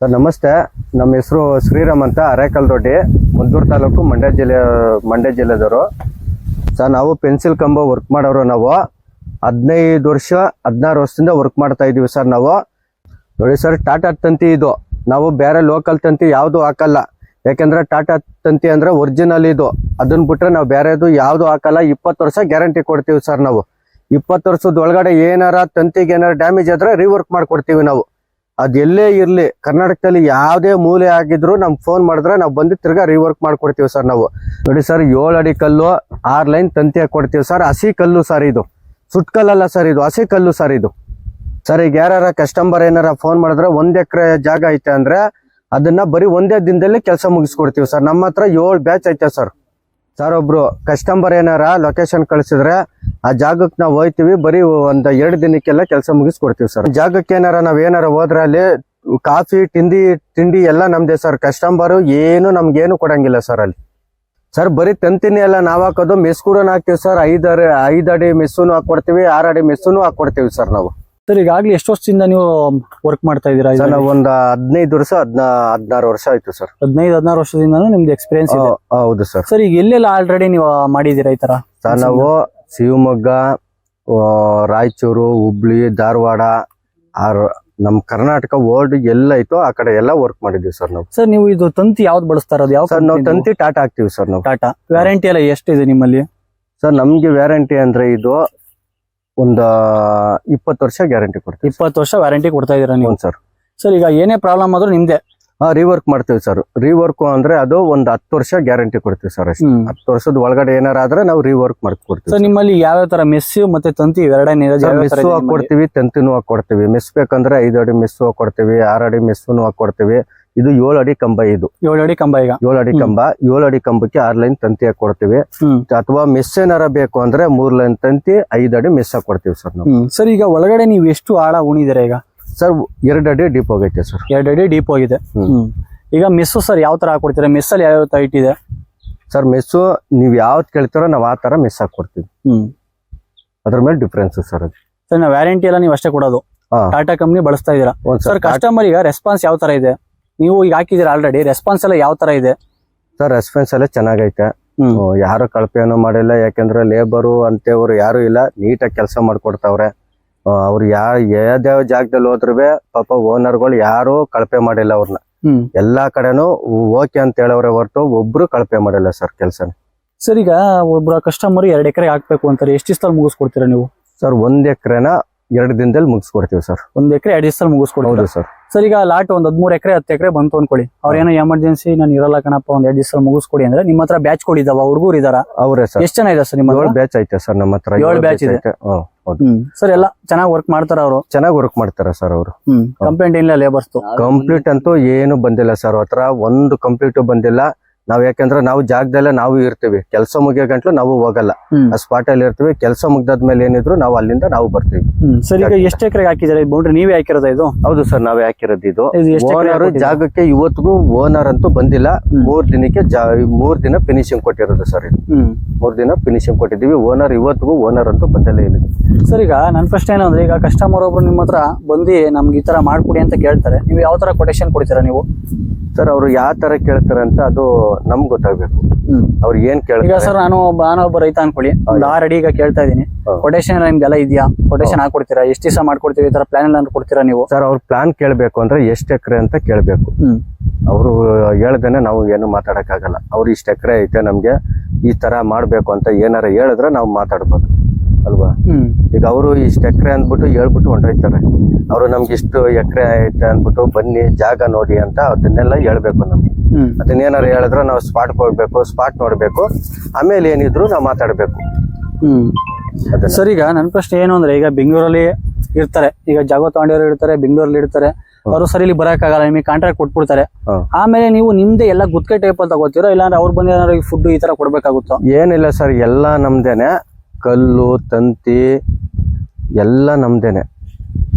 Sir, ನಮಸ್ತೆ. ನಮ್ಮ ಹೆಸರು ಶ್ರೀರಾಮ್ ಅಂತ ಅರೇಕಲ್ ದೊಡ್ಡಿ ಮುದ್ದೂರು ತಾಲೂಕು ಮಂಡ್ಯ ಜಿಲ್ಲೆ, ಮಂಡ್ಯ ಜಿಲ್ಲೆದವರು. ಸರ್, ನಾವು ಪೆನ್ಸಿಲ್ ಕಂಬ ವರ್ಕ್ ಮಾಡೋರು ನಾವು. ಹದಿನೈದು ವರ್ಷ, ಹದಿನಾರು ವರ್ಷದಿಂದ ವರ್ಕ್ ಮಾಡ್ತಾ ಇದೀವಿ ಸರ್ ನಾವು. ನೋಡಿ ಸರ್ ಟಾಟಾ ತಂತಿ ಇದು. ನಾವು ಬೇರೆ ಲೋಕಲ್ ತಂತಿ ಯಾವುದು ಹಾಕಲ್ಲ. ಯಾಕೆಂದ್ರೆ ಟಾಟಾ ತಂತಿ ಅಂದ್ರೆ ಒರಿಜಿನಲ್ ಇದು. ಅದನ್ನ ಬಿಟ್ರೆ ನಾವು ಬೇರೆದು ಯಾವುದು ಹಾಕಲ್ಲ. ಇಪ್ಪತ್ತು ವರ್ಷ ಗ್ಯಾರಂಟಿ ಕೊಡ್ತೀವಿ ಸರ್ ನಾವು. ಇಪ್ಪತ್ತು ವರ್ಷದ ಒಳಗಡೆ ಏನಾರ ತಂತಿಗೆ ಏನಾರ ಡ್ಯಾಮೇಜ್ ಆದ್ರೆ ರೀವರ್ಕ್ ಮಾಡ್ಕೊಡ್ತೀವಿ ನಾವು. ಅದ್ ಎಲ್ಲೇ ಇರ್ಲಿ, ಕರ್ನಾಟಕದಲ್ಲಿ ಯಾವುದೇ ಮೂಲೆ ಆಗಿದ್ರು ನಮ್ಗೆ ಫೋನ್ ಮಾಡಿದ್ರೆ ನಾವು ಬಂದು ತಿರ್ಗಾ ರಿವರ್ಕ್ ಮಾಡ್ಕೊಡ್ತೀವಿ ಸರ್ ನಾವು. ನೋಡಿ ಸರ್ ಏಳು ಅಡಿ ಕಲ್ಲು, ಆರ್ ಲೈನ್ ತಂತಿ ಕೊಡ್ತೀವಿ ಸರ್ ಹಸಿ ಕಲ್ಲು ಸರ್ ಇದು. ಸುಟ್ಕಲ್ಲ ಸರ್ ಇದು, ಹಸಿ ಕಲ್ಲು ಸರ್ ಇದು. ಸರ್ ಈಗ ಯಾರ ಕಸ್ಟಮರ್ ಏನಾರ ಫೋನ್ ಮಾಡಿದ್ರೆ ಒಂದ್ ಎಕರೆ ಜಾಗ ಐತೆ ಅಂದ್ರೆ ಅದನ್ನ ಬರೀ ಒಂದೇ ದಿನದಲ್ಲಿ ಕೆಲಸ ಮುಗಿಸ್ಕೊಡ್ತೀವಿ ಸರ್ ನಮ್ಮ ಹತ್ರ ಏಳು ಬ್ಯಾಚ್ ಐತೆ ಸರ್ ಸರ್ ಒಬ್ರು ಕಸ್ಟಮರ್ ಏನಾರ ಲೊಕೇಶನ್ ಕಳಿಸಿದ್ರೆ ಆ ಜಾಗಕ್ಕೆ ನಾವು ಹೋಯ್ತೀವಿ. ಬರೀ ಒಂದ್ ಎರಡು ದಿನಕ್ಕೆಲ್ಲ ಕೆಲಸ ಮುಗಿಸ್ಕೊಡ್ತೀವಿ ಸರ್ ಜಾಗಕ್ಕೆ ಏನಾರ ನಾವ್ ಏನಾರ ಹೋದ್ರೆ ಅಲ್ಲಿ ಕಾಫಿ ತಿಂಡಿ ತಿಂಡಿ ಎಲ್ಲ ನಮ್ದೇ ಸರ್ ಕಸ್ಟಮರ್ ಏನು ನಮ್ಗೇನು ಕೊಡಂಗಿಲ್ಲ ಸರ್ ಅಲ್ಲಿ. ಸರ್ ಬರೀ ತಂತಿನಿ ಎಲ್ಲ ನಾವ್ ಹಾಕೋದು ಮೆಸ್ ಕೂಡ ಹಾಕ್ತೀವಿ ಸರ್ ಐದರ, ಐದು ಅಡಿ ಮೆಸ್ಸೂನು ಹಾಕೊಡ್ತೀವಿ ಆರ್ ಅಡಿ ಮೆಸ್ಸೂನು ಹಾಕೊಡ್ತೀವಿ ಸರ್ ನಾವು. ಸರ್ ಈಗಾಗ್ಲೇ ಎಷ್ಟು ವರ್ಷದಿಂದ ನೀವು ವರ್ಕ್ ಮಾಡ್ತಾ ಇದ್ದೀರಾ ಸರ್ ನಾವು ಒಂದ್ ಹದಿನೈದು ವರ್ಷ ಹದ್ನಾ ಹದಿನಾರು ವರ್ಷ ಆಯ್ತು ಸರ್. ಹದಿನೈದು ಹದಿನಾರು ವರ್ಷದಿಂದ ನಿಮ್ದು ಎಕ್ಸ್ಪೀರಿಯನ್ಸ್ ಇದೆ. ಹೌದು ಸರ್. ಸರ್ ಈಗ ಎಲ್ಲೆಲ್ಲ ಆಲ್ರೆಡಿ ನೀವು ಮಾಡಿದೀರಾ ಈ ತರ? ಸರ್ ನಾವು ಶಿವಮೊಗ್ಗ ರಾಯಚೂರು ಹುಬ್ಳಿ ಧಾರವಾಡ ಆರ್ ನಮ್ ಕರ್ನಾಟಕ ವರ್ಲ್ಡ್ ಎಲ್ಲ ಐತೋ ಆ ಕಡೆ ಎಲ್ಲ ವರ್ಕ್ ಮಾಡಿದೀವಿ ಸರ್ ನಾವು. ಸರ್ ನೀವು ಇದು ತಂತಿ ಯಾವ್ದು ಬಳಸ್ತಾ ಇರೋದು? ಯಾವ ಸರ್ ನಾವು ತಂತಿ ಟಾಟಾ ಹಾಕ್ತಿವಿ ಸರ್ ನಾವು. ಟಾಟಾ ವ್ಯಾರಂಟಿ ಎಲ್ಲ ಎಷ್ಟಿದೆ ನಿಮ್ಮಲ್ಲಿ? ಸರ್ ನಮ್ಗೆ ವ್ಯಾರಂಟಿ ಅಂದ್ರೆ ಇದು ಒಂದ್ ಇಪ್ಪತ್ತು ವರ್ಷ ಗ್ಯಾರಂಟಿ ಕೊಡ್ತೀವಿ ಇಪ್ಪತ್ತು ವರ್ಷ ವ್ಯಾರಂಟಿ ಕೊಡ್ತಾ ಇದ್ದೀರಾ ನೀವು? ಹ್ಞೂ ಸರ್. ಸರ್ ಈಗ ಏನೇ ಪ್ರಾಬ್ಲಮ್ ಆದ್ರೂ ನಿಮ್ದೆ? ಹಾ ರೀವರ್ಕ್ ಮಾಡ್ತೀವಿ ಸರ್. ರೀವರ್ಕ್ ಅಂದ್ರೆ ಅದು ಒಂದ್ ಹತ್ತು ವರ್ಷ ಗ್ಯಾರಂಟಿ ಕೊಡ್ತೀವಿ ಸರ್ ಅಷ್ಟೇ. ಹ್ಮ್. ಹತ್ತು ವರ್ಷದ ಒಳಗಡೆ ಏನಾರ ಆದ್ರೆ ನಾವು ರೀವರ್ಕ್ ಮಾಡ್ಕೊಡ್ತೀವಿ ಸರ್ ನಿಮ್ಮಲ್ಲಿ ಯಾವ ತರ ಮೆಸ್ಸು ಮತ್ತೆ ತಂತಿ ಎರಡನೇ ಮೆಸ್ಸು ಕೊಡ್ತೀವಿ ತಂತಿನೂ ಹಾಕೊಡ್ತೀವಿ ಮೆಸ್ ಬೇಕಂದ್ರೆ ಐದು ಅಡಿ ಮೆಸ್ಸು ಹಾಕೊಡ್ತೀವಿ ಆರು ಅಡಿ ಮೆಸ್ಸುನು ಹಾಕೊಡ್ತೀವಿ ಇದು ಏಳು ಅಡಿ ಕಂಬ ಇದು. ಏಳು ಅಡಿ ಕಂಬ ಈಗ. ಏಳು ಅಡಿ ಕಂಬ. ಏಳು ಅಡಿ ಕಂಬಕ್ಕೆ ಆರ್ ಲೈನ್ ತಂತಿ ಹಾಕೊಡ್ತೀವಿ. ಹ್ಮ್. ಅಥವಾ ಮೆಸ್ ಏನಾರ ಬೇಕು ಅಂದ್ರೆ ಮೂರ್ ಲೈನ್ ತಂತಿ ಐದು ಅಡಿ ಮೆಸ್ ಹಾಕೊಡ್ತೀವಿ ಸರ್ ನಾವು. ಸರ್ ಈಗ ಒಳಗಡೆ ನೀವು ಎಷ್ಟು ಆಳ ಉಣಿದಿರ ಈಗ? ಸರ್ ಎರಡು ಅಡಿ ಡೀಪ್ ಹೋಗೈತೆ ಸರ್. ಎರಡು ಅಡಿ ಡೀಪ್ ಹೋಗಿದೆ. ಈಗ ಮೆಸ್ಸು ಸರ್ ಯಾವ ತರ ಹಾಕೊಡ್ತೀರಾ? ಮೆಸ್ಸಲ್ಲಿ ಯಾವ ತರ ಇದೆ? ಸರ್ ಮೆಸ್ಸು ನೀವ್ ಯಾವ್ದು ಕೇಳ್ತೀರೋ ನಾವು ಆ ತರ ಮೆಸ್ ಹಾಕೊಡ್ತೀವಿ. ಅದ್ರ ಮೇಲೆ ಡಿಫ್ರೆನ್ಸ್ ಸರ್ ಅದು. ಸರ್ ನಾವು ವ್ಯಾರಂಟಿ ಎಲ್ಲ ನೀವು ಅಷ್ಟೇ ಕೊಡೋದು. ಟಾಟಾ ಕಂಪ್ನಿ ಬಳಸ್ತಾ ಇದೀರಾ ಸರ್ ಕಸ್ಟಮರ್ ಈಗ ರೆಸ್ಪಾನ್ಸ್ ಯಾವ ತರ ಇದೆ? ನೀವು ಈಗ ಹಾಕಿದೀರ ಆಲ್ರೆಡಿ ರೆಸ್ಪಾನ್ಸ್ ಎಲ್ಲ ಯಾವ ತರ ಇದೆ? ಸರ್ ರೆಸ್ಪಾನ್ಸ್ ಎಲ್ಲ ಚೆನ್ನಾಗೈತೆ. ಹ್ಮ್. ಯಾರು ಕಳಪೆನೂ ಮಾಡಿಲ್ಲ ಯಾಕಂದ್ರೆ ಲೇಬರು ಅಂತೇವ್ರು ಯಾರು ಇಲ್ಲ ನೀಟಾಗಿ ಕೆಲಸ ಮಾಡ್ಕೊಡ್ತಾವ್ರೆ. ಆ, ಅವ್ರು ಯಾ ಯಾವ್ಯಾವ ಜಾಗದಲ್ಲಿ ಹೋದ್ರು ಪಾಪ ಓನರ್ಗಳು ಯಾರು ಕಳಪೆ ಮಾಡಿಲ್ಲ ಅವ್ರನ್ನ ಹ್ಮ್. ಎಲ್ಲಾ ಕಡೆನೂ ಓಕೆ ಅಂತ ಹೇಳವ್ರೆ ಹೊರತು ಒಬ್ರು ಕಳಪೆ ಮಾಡಿಲ್ಲ ಸರ್ ಕೆಲಸ ಸರ್ ಈಗ ಒಬ್ಬರ ಕಸ್ಟಮರ್ ಎರಡು ಎಕರೆ ಹಾಕ್ಬೇಕು ಅಂತಾರೆ ಎಷ್ಟು ದಿವಸದಲ್ಲಿ ಮುಗಿಸ್ಕೊಡ್ತೀರಾ ನೀವು? ಸರ್ ಒಂದ್ ಎಕರೆನ ಎರಡು ದಿನದಲ್ಲಿ ಮುಗಿಸ್ಕೊಡ್ತೀವಿ ಸರ್. ಒಂದ್ ಎಕರೆ ಎರಡು ದಿವಸದಲ್ಲಿ ಮುಗಿಸ್ಕೊಡ್ತೀರಾ? ಹೌದು ಸರ್. ಸರ್ ಈಗ ಲಾಟ್ ಒಂದ್ ಹದಿಮೂರು ಎಕರೆ ಹತ್ತು ಎಕರೆ ಬಂತು ಅನ್ಕೊಳ್ಳಿ. ಅವ್ರೇನೋ ಎಮರ್ಜೆನ್ಸಿ ನಾನು ಇರಲ್ಲ ಕಣಪ್ಪ ಒಂದ್ ಎರಡು ದಿವಸ ಮುಗಿಸ್ಕೊಡಿ ಅಂದ್ರೆ ನಿಮ್ಮ ಹತ್ರ ಬ್ಯಾಚ್ ಕೊಡಿದಾವ ಹುಡುಗರು ಇದಾರ ಅವರೇ ಸರ್. ಎಷ್ಟು ಜನ ಇದೆ ಸರ್ ನಿಮ್ಮ ಏಳು ಬ್ಯಾಚ್ ಐತೆ ಸರ್ ನಮ್ಮ ಹತ್ರ ಏಳ್ ಬ್ಯಾಚ್ ಇದೆ. ಐತೆ. ಹ್ಮ್, ಹೌದು. ಹ್ಮ್. ಸರ್ ಎಲ್ಲ ಚೆನ್ನಾಗಿ ವರ್ಕ್ ಮಾಡ್ತಾರ ಅವರು? ಚೆನ್ನಾಗಿ ವರ್ಕ್ ಮಾಡ್ತಾರ ಸರ್ ಅವರು. ಹ್ಮ್. ಕಂಪ್ಲೇಂಟ್ ಏನಿಲ್ಲ ಲೇಬರ್ಸ್ ಕಂಪ್ಲೀಟ್ ಅಂತೂ ಏನು ಬಂದಿಲ್ಲ ಸರ್ ಹತ್ರ. ಒಂದು ಕಂಪ್ಲೀಟ್ ಬಂದಿಲ್ಲ. ನಾವ್ ಯಾಕಂದ್ರೆ ನಾವು ಜಾಗದಲ್ಲೇ ನಾವು ಇರ್ತೀವಿ. ಕೆಲಸ ಮುಗಿಯೋ ಗಂಟ್ಲು ನಾವು ಹೋಗಲ್ಲ. ಆ ಸ್ಪಾಟ್ ಅಲ್ಲಿ ಇರ್ತೀವಿ. ಕೆಲಸ ಮುಗ್ದಾದ್ಮೇಲೆ ಏನಿದ್ರು ನಾವು ಅಲ್ಲಿಂದ ನಾವು ಬರ್ತೀವಿ. ಸರ್ ಈಗ ಎಷ್ಟು ಎಕರೆ ಹಾಕಿದ್ದಾರೆ? ಬೌಂಡ್ರಿ ನೀವೇ ಹಾಕಿರೋದ ಇದು? ಹೌದು ಸರ್ ನಾವೇ ಹಾಕಿರೋದು ಇದು ಓನರ್ ಜಾಗಕ್ಕೆ ಇವತ್ತಿಗೂ ಓನರ್ ಅಂತೂ ಬಂದಿಲ್ಲ. ಮೂರ್ ದಿನಕ್ಕೆ ಮೂರ್ ದಿನ ಫಿನಿಶಿಂಗ್ ಕೊಟ್ಟಿರೋದು ಸರ್ ಇದು. ಮೂರ್ ದಿನ ಫಿನಿಶಿಂಗ್ ಕೊಟ್ಟಿದೀವಿ ಓನರ್ ಇವತ್ತಿಗೂ ಓನರ್ ಅಂತೂ ಬಂದಲೇ ಇಲ್ಲ. ಸರ್ ಈಗ ನನ್ನ ಪ್ರಶ್ನೆ ಏನಂದ್ರೆ ಈಗ ಕಸ್ಟಮರ್ ಒಬ್ರು ನಿಮ್ಮ ಹತ್ರ ಬಂದು ನಮ್ಗೆ ಈ ತರ ಮಾಡ್ಕೊಡಿ ಅಂತ ಕೇಳ್ತಾರೆ. ನೀವು ಯಾವ ತರ ಕೊಟೇಶನ್ ಕೊಡ್ತೀರಾ ನೀವು? ಸರ್ ಅವರು ಯಾವ ತರ ಕೇಳ್ತಾರೆ ಅಂತ ಅದು ನಮ್ಗೆ ಗೊತ್ತಾಗ್ಬೇಕು. ಅವ್ರು ಏನ್ ಈಗ ಕೇಳ್ತಾರೆ ಸರ್ ನಾನು ಒಬ್ಬ ನಾನು ಒಬ್ಬ ರೈತ ಅನ್ಕೊಳ್ಳಿ. ಒಂದು ಆರ್ ಅಡಿ ಈಗ ಕೇಳ್ತಾ ಇದೀನಿ. ಕೊಟೇಶನ್ ನಿಮ್ದೆಲ್ಲ ಇದೆಯಾ? ಕೊಟೇಶನ್ ಹಾಕೊಡ್ತೀರಾ? ಎಷ್ಟು ದಿವಸ ಮಾಡ್ಕೊಡ್ತೀವಿ ಈ ತರ ಪ್ಲಾನ್ ಎಲ್ಲ ಕೊಡ್ತೀರಾ ನೀವು? ಸರ್ ಅವ್ರ ಪ್ಲಾನ್ ಕೇಳ್ಬೇಕು ಅಂದ್ರೆ ಎಷ್ಟ್ ಎಕರೆ ಅಂತ ಕೇಳ್ಬೇಕು. ಹ್ಮ್. ಅವರು ಹೇಳ್ದೇನೆ ನಾವು ಏನು ಮಾತಾಡಕ್ಕಾಗಲ್ಲ. ಅವ್ರು ಇಷ್ಟ ಎಕರೆ ಐತೆ ನಮ್ಗೆ. ಈ ತರ ಮಾಡ್ಬೇಕು ಅಂತ ಏನಾರ ಹೇಳಿದ್ರೆ ನಾವು ಮಾತಾಡ್ಬೋದು. ಅಲ್ವಾ? ಈಗ ಅವರು ಇಷ್ಟು ಎಕರೆ ಅಂದ್ಬಿಟ್ಟು ಹೇಳ್ಬಿಟ್ಟು ಹೊಂಟೋಯ್ತಾರೆ ಅವರು ನಮ್ಗೆ ಇಷ್ಟು ಎಕರೆ ಐತೆ ಅಂದ್ಬಿಟ್ಟು ಬನ್ನಿ ಜಾಗ ನೋಡಿ ಅಂತ ಅದನ್ನೆಲ್ಲ ಹೇಳ್ಬೇಕು ನಮ್ಗೆ. ಅದನ್ನೇನಾರು ಹೇಳಿದ್ರೆ ನಾವು ಸ್ಪಾಟ್ ಹೋಗ್ಬೇಕು ಸ್ಪಾಟ್ ನೋಡ್ಬೇಕು. ಆಮೇಲೆ ಏನಿದ್ರು ನಾವು ಮಾತಾಡ್ಬೇಕು. ಸರ್ ಈಗ ನನ್ನ ಪ್ರಶ್ನೆ ಏನು ಅಂದ್ರೆ ಈಗ ಬೆಂಗಳೂರಲ್ಲಿ ಇರ್ತಾರೆ ಈಗ ಜಾಗ ತಗೊಂಡಿರೋ ಇರ್ತಾರೆ ಬೆಂಗಳೂರಲ್ಲಿ ಇರ್ತಾರೆ ಅವರು ಸರಿ ಇಲ್ಲಿ ಬರಕ್ಕಾಗಲ್ಲ ನಿಮಗೆ ಕಾಂಟ್ರಾಕ್ಟ್ ಕೊಟ್ಬಿಡ್ತಾರೆ. ಆಮೇಲೆ ನೀವು ನಿಮ್ದೆ ಎಲ್ಲ ಗುತ್ತಿಗೆ ಟೈಪ್ ಅಲ್ಲಿ ತಗೋತೀರಾ ಇಲ್ಲಾಂದ್ರೆ ಅವ್ರು ಬಂದು ಏನಾದ್ರು ಫುಡ್ ಈ ತರ ಕೊಡ್ಬೇಕಾಗುತ್ತೋ? ಏನಿಲ್ಲ ಸರ್ ಎಲ್ಲ ನಮ್ದೇನೆ. ಕಲ್ಲು ತಂತಿ ಎಲ್ಲ ನಮ್ದೇನೆ.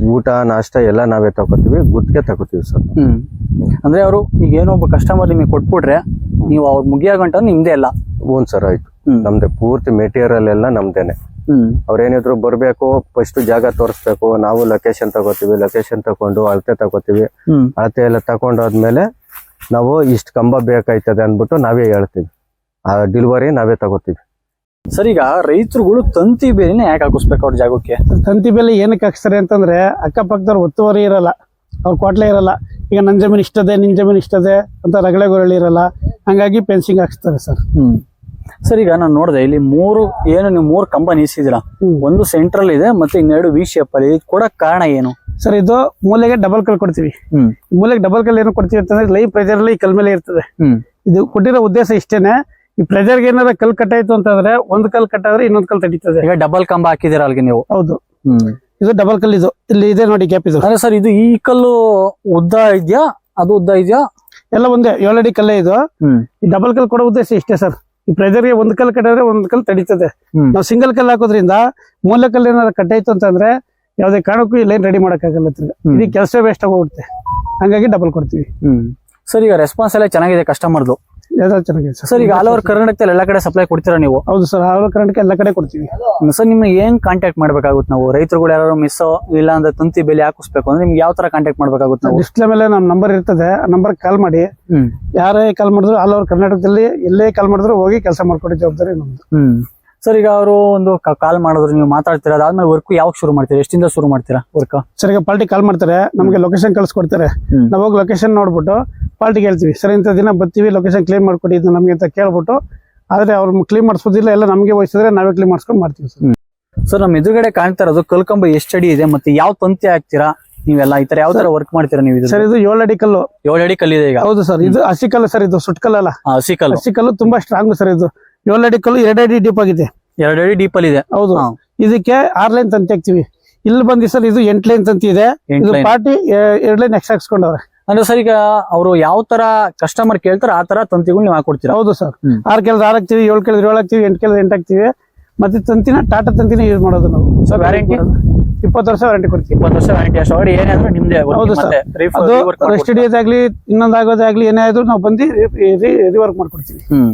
ಊಟ ನಾಷ್ಟ ಎಲ್ಲ ನಾವೇ ತಗೋತೀವಿ ಗುತ್ತಿಗೆ ತಗೋತೀವಿ ಸರ್ ಹ್ಮ್. ಅಂದ್ರೆ ಅವರು ಈಗ ಏನೋ ಒಬ್ಬ ಕಸ್ಟಮರ್ ನಿಮಗೆ ಕೊಟ್ಬಿಟ್ರೆ ನೀವು ಅವ್ರು ಮುಗಿಯೋ ಗಂಟ ನಿಮ್ದೇ ಇಲ್ಲ ಹ್ಞೂ ಸರ್ ಆಯ್ತು. ಹ್ಮ್. ನಮ್ದೆ ಪೂರ್ತಿ ಮೆಟೀರಿಯಲ್ ಎಲ್ಲ ನಮ್ದೇನೆ. ಹ್ಮ್. ಅವ್ರೇನಿದ್ರು ಬರ್ಬೇಕು ಫಸ್ಟ್ ಜಾಗ ತೋರಿಸ್ಬೇಕು. ನಾವು ಲೊಕೇಶನ್ ತಗೋತೀವಿ ಲೊಕೇಶನ್ ತಗೊಂಡು ಅಳತೆ ತಗೋತೀವಿ ಹ್ಮ್. ಅಳತೆ ಎಲ್ಲ ತಗೊಂಡಾದ್ಮೇಲೆ ನಾವು ಇಷ್ಟು ಕಂಬ ಬೇಕಾಯ್ತದೆ ಅಂದ್ಬಿಟ್ಟು ನಾವೇ ಹೇಳ್ತೀವಿ. ಆ ಡಿಲಿವರಿ ನಾವೇ ತಗೋತೀವಿ ಸರ್ ಈಗ ರೈತರುಗಳು ತಂತಿ ಬೇಲಿನ ಯಾಕೆ ಹಾಕಿಸ್ಬೇಕು ಅವ್ರ ಜಾಗಕ್ಕೆ? ತಂತಿ ಬೆಲೆ ಏನಕ್ಕೆ ಹಾಕ್ಸ್ತಾರೆ ಅಂತಂದ್ರೆ ಅಕ್ಕಪಕ್ಕದವ್ರು ಒತ್ತುವರಿ ಇರಲ್ಲ ಅವ್ರ ಕೊಟ್ಲೆ ಇರಲ್ಲ. ಈಗ ನನ್ನ ಜಮೀನು ಇಷ್ಟದೆ ನಿನ್ ಜಮೀನು ಇಷ್ಟದೆ ಅಂತ ರಗಳೆ ಗೊರಳಿ ಇರಲ್ಲ. ಹಂಗಾಗಿ ಫೆನ್ಸಿಂಗ್ ಹಾಕ್ಸ್ತಾರೆ ಸರ್. ಹ್ಮ್. ಸರ್ ಈಗ ನಾನು ನೋಡಿದೆ ಇಲ್ಲಿ ಮೂರು ಏನು ನೀವು ಮೂರು ಕಂಬ ಇಸಿದಿರ. ಒಂದು ಸೆಂಟ್ರಲ್ ಇದೆ ಮತ್ತೆ ಇನ್ನೆರಡು ವಿ ಶೇಪ್ ಅಲ್ಲಿ ಇದು. ಕೊಡಕ್ ಕಾರಣ ಏನು? ಸರ್ ಇದು ಮೂಲೆಗೆ ಡಬಲ್ ಕಲ್ ಕೊಡ್ತೀವಿ. ಮೂಲೆಗೆ ಡಬಲ್ ಕಲ್ ಏನು ಕೊಡ್ತೀವಿ ಅಂತಂದ್ರೆ ಲೈವ್ ಪ್ರೆಜರ್ ಅಲ್ಲಿ ಈ ಕಲ್ ಮೇಲೆ ಇರ್ತದೆ. ಇದು ಕೊಟ್ಟಿರೋ ಉದ್ದೇಶ ಇಷ್ಟೇನೆ. ಈ ಪ್ರೆಜರ್ಗೆ ಏನಾರ ಕಲ್ ಕಟ್ಟಾಯ್ತು ಅಂತಂದ್ರೆ ಒಂದ್ ಕಲ್ ಕಟ್ಟಾದ್ರೆ ಇನ್ನೊಂದ್ ಕಲ್ ತಡೀತದೆ. ಈಗ ಡಬಲ್ ಕಂಬ ಹಾಕಿದಿರ ಅಲ್ಲಿಗೆ ನೀವು? ಹೌದು. ಹ್ಮ್. ಇದು ಡಬಲ್ ಕಲ್ ಇದು. ಇಲ್ಲಿ ಇದೆ ನೋಡಿ ಗ್ಯಾಪ್ ಇದು. ಅದೇ ಸರ್ ಇದು ಈ ಕಲ್ಲು ಉದ್ದ ಇದೆಯಾ? ಅದು ಉದ್ದ ಇದೆಯಾ? ಎಲ್ಲ ಒಂದೇ ಏಳಡಿ ಕಲ್ಲೇ ಇದು. ಹ್ಮ್. ಈ ಡಬಲ್ ಕಲ್ ಕೊಡೋ ಉದ್ದೇಶ ಇಷ್ಟೇ ಸರ್. ಈ ಪ್ರೆಜರ್ಗೆ ಒಂದ್ ಕಲ್ ಕಟ್ಟಿದ್ರೆ ಒಂದ್ ಕಲ್ ತಡೀತದೆ. ಹ್ಮ್. ನಾವು ಸಿಂಗಲ್ ಕಲ್ ಹಾಕೋದ್ರಿಂದ ಮೂಲ ಕಲ್ ಏನಾರ ಕಟ್ಟಾಯ್ತು ಅಂತಂದ್ರೆ ಯಾವ್ದೇ ಕಾರಣಕ್ಕೂ ಇಲ್ಲೇನ್ ಲೈನ್ ರೆಡಿ ಮಾಡಕ್ಕಾಗಲ್ಲ ತಿರ್ಗ. ಹ್ಮ್. ಇದಕ್ಕೆ ಕೆಲಸ ವೇಸ್ಟ್ ಆಗೋಗುತ್ತೆ. ಹಂಗಾಗಿ ಡಬಲ್ ಕೊಡ್ತೀವಿ. ಹ್ಮ್. ಸರ್ ಈಗ ರೆಸ್ಪಾನ್ಸ್ ಎಲ್ಲ ಚೆನ್ನಾಗಿದೆ ಕಸ್ಟಮರ್ದು ಯಾವ್ದಾದ್ರು ಚೆನ್ನಾಗಿದೆ ಸರ್. ಸರ್ ಈಗ ಆಲ್ ಓವರ್ ಕರ್ನಾಟಕದಲ್ಲಿ ಎಲ್ಲ ಕಡೆ ಸಪ್ಲೈ ಕೊಡ್ತೀರಾ ನೀವು? ಹೌದು ಸರ್ ಆಲ್ ಕರ್ನಾಟಕ ಎಲ್ಲ ಕಡೆ ಕೊಡ್ತೀವಿ. ಸರ್ ನಿಮ್ಗೆ ಏನ್ ಕಾಂಟ್ಯಾಕ್ಟ್ ಮಾಡ್ಬೇಕಾಗುತ್ತೆ ನಾವು? ರೈತರುಗಳು ಯಾರು ಮಿಸ್ ಇಲ್ಲ ಅಂದ್ರೆ ತಂತಿ ಬೆಲೆ ಹಾಕಿಸ್ಬೇಕು ಅಂದ್ರೆ ನಿಮ್ಗೆ ಯಾವ ತರ ಕಾಂಟ್ಯಾಕ್ಟ್ ಮಾಡ್ಬೇಕಾಗುತ್ತೆ ನಾವು? ಡಿಸ್ಪ್ಲೇ ಮೇಲೆ ನಮ್ಮ ನಂಬರ್ ಇರ್ತದೆ ಆ ನಂಬರ್ ಕಾಲ್ ಮಾಡಿ. ಯಾರೇ ಕಾಲ್ ಮಾಡಿದ್ರು ಆಲ್ ಓವರ್ ಕರ್ನಾಟಕದಲ್ಲಿ ಎಲ್ಲೇ ಕಾಲ್ ಮಾಡಿದ್ರು ಹೋಗಿ ಕೆಲಸ ಮಾಡ್ಕೊಡಿ ಜವಾಬ್ದಾರಿ ನಮ್ದು. ಹ್ಮ್. ಸರ್ ಈಗ ಅವರು ಒಂದು ಕಾಲ್ ಮಾಡಿದ್ರು ನೀವು ಮಾತಾಡ್ತೀರಾ? ಅದಾದ್ಮೇಲೆ ವರ್ಕ್ ಯಾವಾಗ ಶುರು ಮಾಡ್ತೀರಾ? ಎಷ್ಟಿಂದ ಶುರು ಮಾಡ್ತೀರಾ ವರ್ಕ್ ಸರ್ ಈಗ ಪಾರ್ಟಿ ಕಾಲ್ ಮಾಡ್ತಾರೆ ನಮಗೆ ಲೊಕೇಶನ್ ಕಳ್ಸಿಕೊಡ್ತಾರೆ. ನಾವು ಹೋಗಿ ಲೊಕೇಶನ್ ನೋಡ್ಬಿಟ್ಟು ಪಾರ್ಟಿಗೆ ಹೇಳ್ತೀವಿ ಸರ್ ಇಂಥ ದಿನ ಬರ್ತೀವಿ ಲೊಕೇಶನ್ ಕ್ಲೀನ್ ಮಾಡ್ಕೊಡಿ ಇದು ನಮಗೆ ಅಂತ ಕೇಳ್ಬಿಟ್ಟು ಆದ್ರೆ ಅವ್ರು ಕ್ಲೀನ್ ಮಾಡಿಸೋದಿಲ್ಲ ಎಲ್ಲ ನಮಗೆ ವಹಿಸಿದ್ರೆ ನಾವೇ ಕ್ಲೀನ್ ಮಾಡಿಸ್ಕೊಂಡು ಮಾಡ್ತೀವಿ ಸರ್ ಸರ್ ನಮ್ಮ ಎದುರುಗಡೆ ಕಾಣ್ತಾ ಇರೋದು ಕಲ್ಕಂಬ ಎಷ್ಟು ಅಡಿ ಇದೆ ಮತ್ತೆ ಯಾವ ತಂತಿ ಆಗ್ತೀರಾ ನೀವೆಲ್ಲ? ಈ ತರ ಯಾವ ತರ ವರ್ಕ್ ಮಾಡ್ತೀರಾ ನೀವು ಸರ್ ಇದು ಏಳು ಅಡಿ ಕಲ್ಲು. ಏಳು ಅಡಿ ಕಲ್ಲಿದೆ ಈಗ. ಹೌದು ಸರ್ ಇದು ಹಸಿ ಕಲ್ಲು ಸರ್ ಇದು ಸುಟ್ಕಲ್ಲ ಹಸಿ ಕಲ್ಲು. ಹಸಿ ಕಲ್ಲು ತುಂಬಾ ಸ್ಟ್ರಾಂಗ್ ಸರ್ ಇದು. ಏಳು ಅಡಿ ಕಲ್ಲು ಎರಡು ಅಡಿ ಡೀಪ್ ಆಗಿದೆ. ಎರಡು ಅಡಿ ಡೀಪ್ ಅಲ್ಲಿ ಇದೆ. ಹೌದು. ಇದಕ್ಕೆ ಆರ್ ಲೈನ್ ತಂತಿ ಹಾಕ್ತಿವಿ. ಇಲ್ಲಿ ಬಂದಿ ಸರ್ ಇದು ಎಂಟ್ ಲೈನ್ ತಂತಿ ಇದೆ. ಇದು ಪಾರ್ಟಿ ಎರಡ್ ಲೈನ್ ಎಕ್ಸ್ಟ್ರಾ ಹಾಕ್ಸ್ಕೊಂಡವ್ರೆ. ಅಂದ್ರೆ ಸರ್ ಈಗ ಅವರು ಯಾವ ತರ ಕಸ್ಟಮರ್ ಕೇಳ್ತಾರ ಆ ತರ ತಂತಿಗಳು ನೀವು ಹಾಕೊಡ್ತೀರಾ? ಹೌದು ಸರ್. ಆರ್ ಕೇಳಿದ್ರೆ ಆರ್ ಹಾಕ್ತಿವಿ ಏಳು ಕೇಳಿದ್ರೆ ಏಳು ಹಾಕ್ತಿವಿ ಎಂಟು ಕೇಳಿದ್ರೆ ಎಂಟು ಹಾಕ್ತಿವಿ. ಮತ್ತೆ ತಂತಿನ ಟಾಟಾ ತಂತಿನ ಯೂಸ್ ಮಾಡೋದು ನಾವು. ಸರ್ ವ್ಯಾರಂಟಿ ಇಪ್ಪತ್ತು ವರ್ಷ ವ್ಯಾರಂಟಿ ಕೊಡ್ತೀವಿ. ಇಪ್ಪತ್ತು ವರ್ಷ ವ್ಯಾರಂಟಿ ಅಷ್ಟು. ಏನೇ ಆದ್ರೂ ನಿಮ್ದೇ ಹೌದು ಸರ್. ಅದು? ರೆಸ್ಟ್ ಹಿಡಿಯೋದಾಗ್ಲಿ ಇನ್ನೊಂದು ಆಗೋದಾಗ್ಲಿ ಏನೇ ಆದ್ರೂ ನಾವು ಬಂದು ರಿವರ್ಕ್ ಮಾಡ್ಕೊಡ್ತೀವಿ. ಹ್ಮ್.